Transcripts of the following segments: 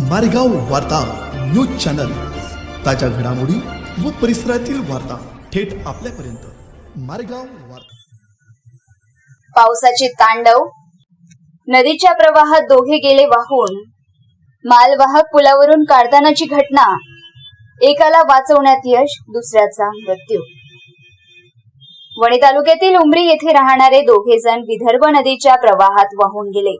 मारेगाव वार्ता news channel. ताज्या घडामोडी व परिसरातील वार्ता थेट आपल्यापर्यंत. मारेगाव वार्ता. पावसाचे तांडव. नदीच्या प्रवाहात दोघे गेले वाहून. मालवाहक पुलावरून काढतानाची घटना. एकाला वाचवण्यात यश दुसऱ्याचा मृत्यू. वणी तालुक्यातील उमरी येथे राहणारे दोघे जण विदर्भ नदीच्या प्रवाहात वाहून गेले.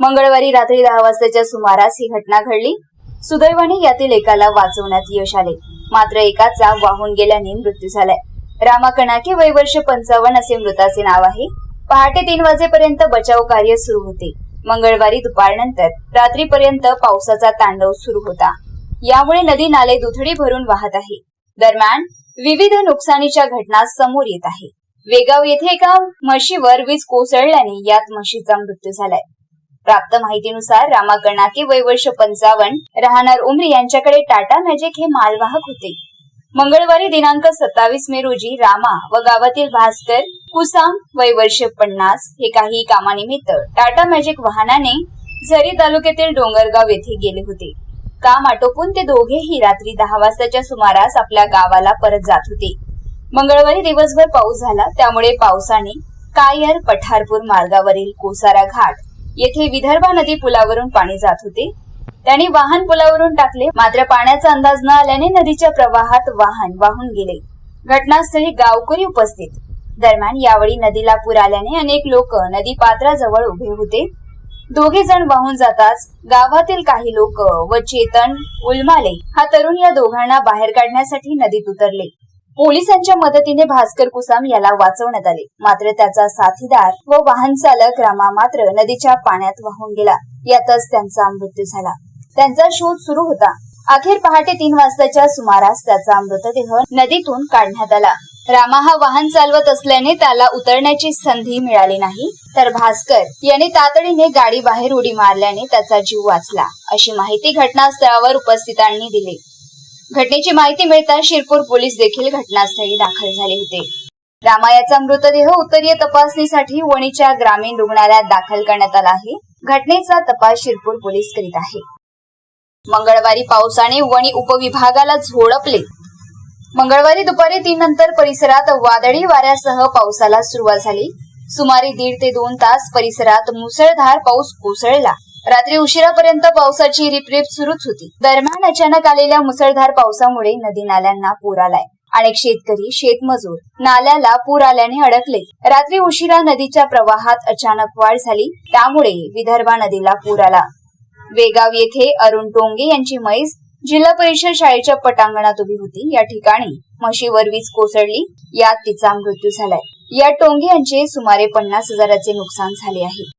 मंगळवारी रात्री दहा वाजताच्या सुमारास ही घटना घडली. सुदैवाने यातील एकाला वाचवण्यात यश आले. मात्र एकाचा वाहून गेल्याने मृत्यू झालाय. रामा कणाके वय वर्ष पंचावन्न असे मृताचे नाव आहे. पहाटे तीन वाजेपर्यंत बचाव कार्य सुरू होते. मंगळवारी दुपारनंतर रात्रीपर्यंत पावसाचा तांडव सुरू होता. यामुळे नदी नाले दुथडी भरून वाहत आहे. दरम्यान विविध नुकसानीच्या घटना समोर येत आहे. वेगाव येथे एका म्हशीवर वीज कोसळल्याने यात म्हशीचा मृत्यू झालाय. प्राप्त माहितीनुसार रामा कर्णाके वय वर्ष पंचावन्न. राहणार उमरी यांच्याकडे टाटा मॅजिक हे मालवाहक होते. मंगळवारी दिनांक सत्तावीस मे रोजी रामा व गावातील भास्कर कुसाम वय वर्ष पन्नास हे काही कामानिमित्त टाटा मॅजिक वाहनाने झरी तालुक्यातील डोंगरगाव येथे गेले होते. काम आटोपून ते दोघेही रात्री दहा वाजताच्या सुमारास आपल्या गावाला परत जात होते. मंगळवारी दिवसभर पाऊस झाला त्यामुळे पावसाने कायर पठारपूर मार्गावरील कोसारा घाट येथे विदर्भा नदी पुलावरून पाणी जात होते. त्यांनी वाहन पुलावरून टाकले. मात्र पाण्याचा अंदाज न आल्याने नदीच्या प्रवाहात वाहन वाहून गेले. घटनास्थळी गावकरी उपस्थित. दरम्यान यावेळी नदीला पूर आल्याने अनेक लोक नदी पात्राजवळ उभे होते. दोघे जण वाहून जाताच गावातील काही लोक व चेतन उलमाले हा तरुण या दोघांना बाहेर काढण्यासाठी नदीत उतरले. पोलिसांच्या मदतीने भास्कर कुसाम याला वाचवण्यात आले. मात्र त्याचा साथीदार व वाहन चालक रामा मात्र नदीच्या पाण्यात वाहून गेला. यातच त्यांचा मृत्यू झाला. त्यांचा शोध सुरू होता. अखेर पहाटे तीन वाजताच्या सुमारास त्याचा मृतदेह नदीतून काढण्यात आला. रामा हा वाहन चालवत असल्याने त्याला उतरण्याची संधी मिळाली नाही. तर भास्कर याने तातडीने गाडी बाहेर उडी मारल्याने त्याचा जीव वाचला. अशी माहिती घटनास्थळावर उपस्थितांनी दिली. घटनेची माहिती मिळताच शिरपूर पोलीस देखील घटनास्थळी दाखल झाले होते. रामायाचा मृतदेह उत्तरीय तपासणीसाठी वणीच्या ग्रामीण रुग्णालयात दाखल करण्यात आला आहे. घटनेचा तपास शिरपूर पोलीस करीत आहे. मंगळवारी पावसाने वणी उपविभागाला झोडपले. मंगळवारी दुपारी तीन नंतर परिसरात वादळी वाऱ्यासह पावसाला सुरुवात झाली. सुमारे दीड ते दोन तास परिसरात मुसळधार पाऊस कोसळला. रात्री उशिरापर्यंत पावसाची रिपरिप सुरूच होती. दरम्यान अचानक आलेल्या मुसळधार पावसामुळे नदी नाल्यांना पूर आलाय. अनेक शेतकरी शेतमजूर नाल्याला पूर आल्याने अडकले. रात्री उशिरा नदीच्या प्रवाहात अचानक वाढ झाली त्यामुळे विदर्भा नदीला पूर आला. वेगाव येथे अरुण टोंगे यांची म्हैस जिल्हा परिषद शाळेच्या पटांगणात उभी होती. या ठिकाणी म्हशीवर वीज कोसळली यात तिचा मृत्यू झालाय. या टोंगे यांचे सुमारे पन्नास हजाराचे नुकसान झाले आहे.